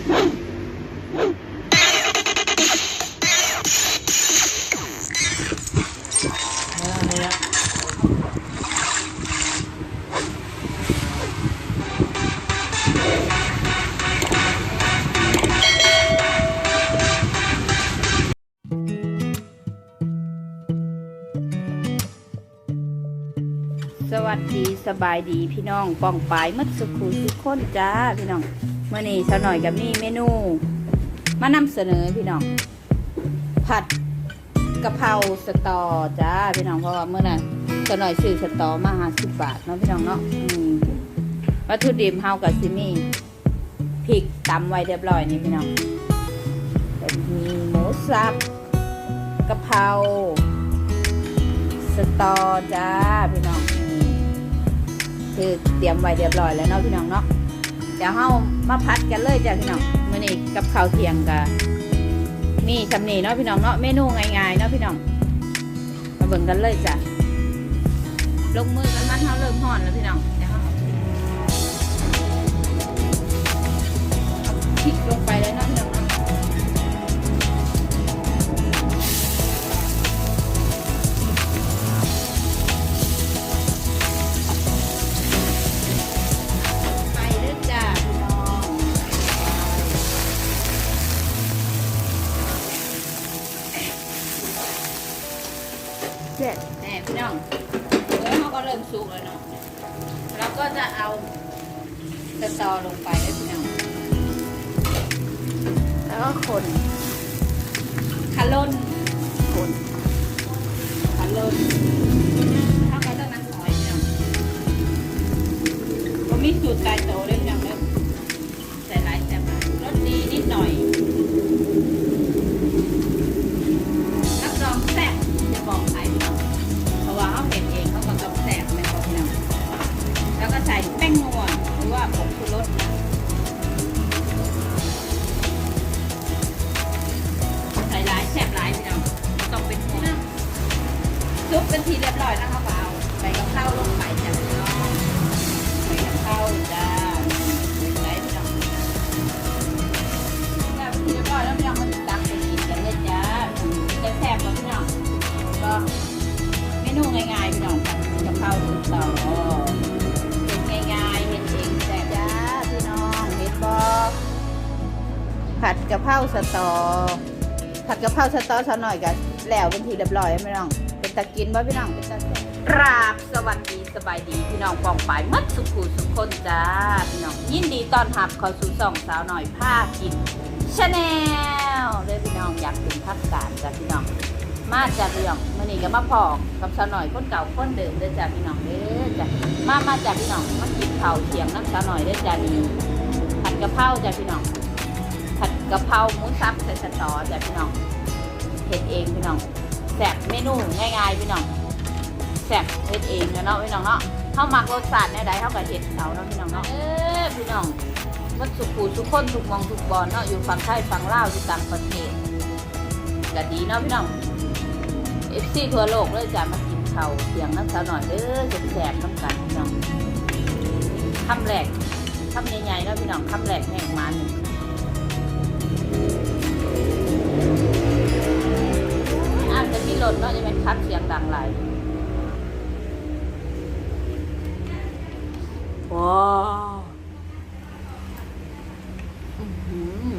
สวัสดีสบายดีพี่น้องป้องปายมัดสุขุทุกคนจ้าพี่น้อง เมื่อนี้สาวหน่อยกับมีเมนู มานำเสนอพี่น้อง ผัดกะเพราสตอจ้าพี่น้องเพราะว่าเมื่อนั้นสาวหน่อยซื้อสตอมาห้าสิบบาทเนาะพี่น้องเนาะวัตถุดิบเฮากับซิมี่พริกตำไว้เรียบร้อยนี่พี่น้องมีหมูสับกะเพราสตอจ้าพี่น้องคือเตรียมไว้เรียบร้อยแล้วเนาะพี่น้องเนาะ เดี๋ยวเฮามาพัดกันเลยจ้ะพี่น้องมื้อนี้กับข้าวเที่ยงกะมีชำนี่เนาะพี่น้องเนาะเมนูง่ายๆเนาะพี่น้องมาเบิ่งกันเลยจ้ะลงมือกันมันเท่าเริ่มห่อนแล้วพี่น้องเดี๋ยวเราเอาพริกลงไปเลยเนาะพี่น้อง เสร็จแน่พี่น้องเนื้อเขาก็เริ่มสุกแล้วเนาะแล้วก็จะเอาสตอลงไปแล้วพี่น้องแล้วก็คนคาร่นคนคาร่นเท่ากับต้องน้ำหอยพี่น้องก็มีสูตรตายโตเมนูง่ายๆพี่น้องผัดกะเพราสุดต่อเห็นง่ายๆเห็นเองแต่จ้าพี่น้องเห็นบอผัดกะเพราสตอ ผัดกะเพราสตอซะหน่อยกันแล้วเป็นทีเรียบร้อยพี่น้อง เป็นตะกินบ่พี่น้องเป็นตะกินกราบสวัสดีสบายดีพี่น้องปองปายมัดสุขุสุขคนจ้าพี่น้องยินดีต้อนรับเข้าสู่สองสาวหน่อยผ้ากินชาแนลเลยพี่น้องอยากถึงภาคการจ้าพี่น้อง มาจากพี่น้องมื่อนี้ก็มาพอกับสาวหน่อยคนเก่าคนเดิมเด้อจ้าพี่น้องเด้อจ้ะมามาจากพี่น้องมากินข้าเที่ยงน้ำสาวหน่อยเด้อจ้านี่ผัดกะเพราจ้าพี่น้องผัดกะเพราหมูสับใส่สตอจ้าพี่น้องเฮ็ดเองพี่น้องแซ่บเมนูง่ายๆพี่น้องแซ่บเฮ็ดเองเนาะพี่น้องเนาะเข้ามักรสชาติแนใดเท่ากับเฮ็ดเขาเนาะพี่น้องเนาะเออพี่น้องวัดสุขูทุกคนทุกมองทุกบอลเนาะอยู่ฝั่งไทยฝั่งลาวอยู่ต่างประเทศก็ดีเนาะพี่น้อง เอฟซีทั่วโลกเลยจะมากินเขาเสียงน้ำสาวหน่อยเด้อจะแสบน้ำกันพี่น้องคำแรกคำใหญ่ๆเนาะพี่น้องคำแรกแห่งมาหนึ่งอาจจะมีรถเนาะจะเป็นคัดเสียงดังหลายว้าวอื้อหือ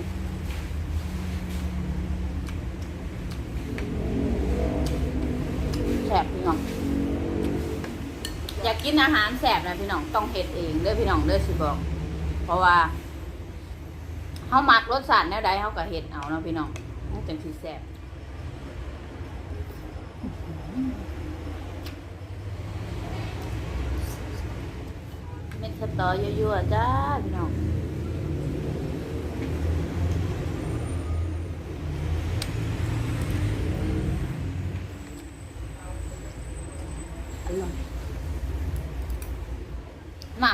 แสบพี่น้อง อยากกินอาหารแสบนะพี่น้องต้องเห็ดเองเด้อพี่น้องเด้อสิบอก เพราะว่าเขามักรสชาติแนวใดเขาก็เห็ดเอาเนาะพี่น้องมันจังสีแสบเม็ดสตอยั่วๆจ้าพี่น้อง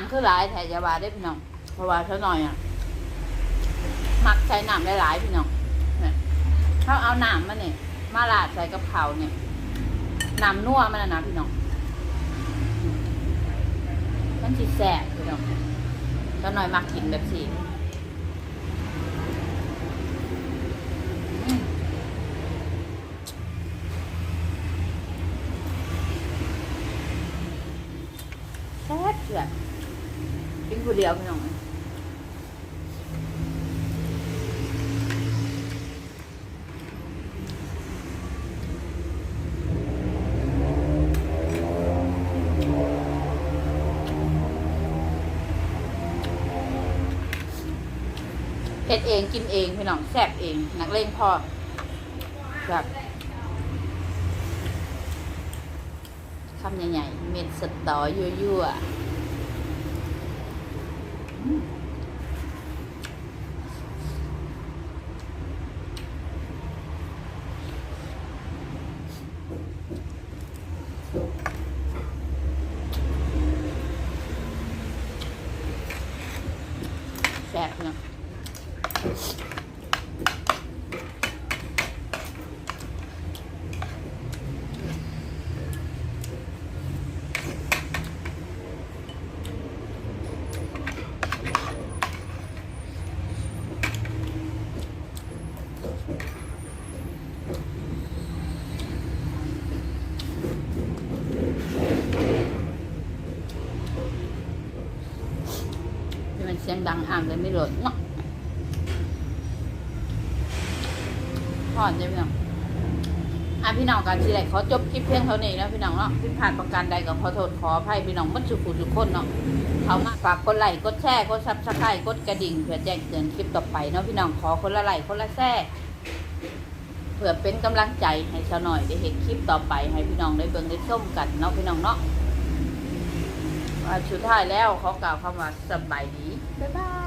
คือหลายแถยาบาได้พี่น้องเพราะว่าเท่าน้อยอะมักใช้น้ำหลายๆพี่น้องเนี่ยเขาเอาน้ำมาเนี่ยมาลาดใส่กะเพาเนี่ยน้ำนัวมันนะพี่น้องมันจีแสบพี่น้องเท่าน้อยมักกินแบบสีแซ่บเกืบ ดียวพี่น้องเฮ็ดเองกินเองพี่น้องแซ่บเองนักเลงพอแบบคำใหญ่ๆเม็ดสตอยั่วๆ แซ่บเนาะ สียงดังอ่างเลยไม่หลดเนาะพอดใช่ไหมน้องอะพี่น้องการที่ไหนขอจบคลิปเพียงเท่านี้นะพี่น้องเนาะผิดพลาดประการใดก็ขอโทษขออภัยพี่น้องมัดสุขุทุกคนเนาะเขามาฝากกดไลค์กดแชร์กดซับสไครต์กดกระดิ่งเพื่อแจ้งเตือนคลิปต่อไปเนาะพี่น้องขอคนละไลค์คนละแชร์เพื่อเป็นกำลังใจให้ชาวหน่อยได้เห็นคลิปต่อไป ให้พี่น้องได้เบิ่งได้ชมกันเนาะพี่น้องเนาะว่าสุดท้ายแล้วเขากล่าวคำว่าสบายดี บ๊ายบาย